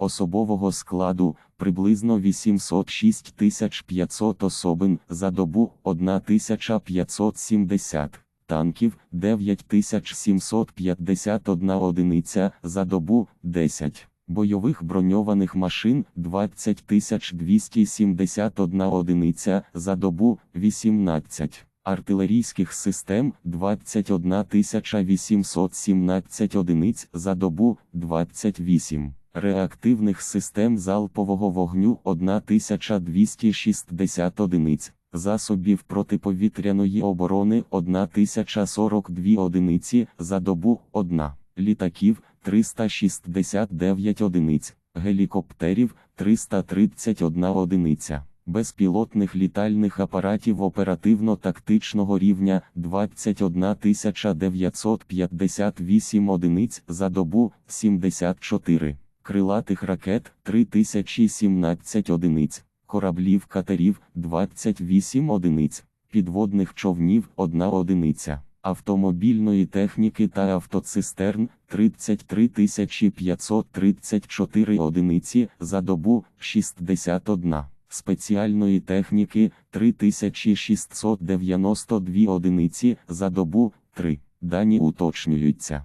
особового складу приблизно 806 500 особин за добу 1570 танків 9751 одиниця за добу 10, бойових броньованих машин 20271 одиниця за добу 18, артилерійських систем 21817 одиниць за добу 28. Реактивних систем залпового вогню 1260 одиниць, засобів протиповітряної оборони 1042 одиниці за добу 1, літаків 369 одиниць, гелікоптерів 331 одиниця, безпілотних літальних апаратів оперативно-тактичного рівня 21 958 одиниць за добу 74 крилатих ракет 3017 одиниць, кораблів катерів 28 одиниць, підводних човнів 1 одиниця, автомобільної техніки та автоцистерн 33 534 одиниці за добу 61. Спеціальної техніки 3692 одиниці за добу 3. Дані уточнюються.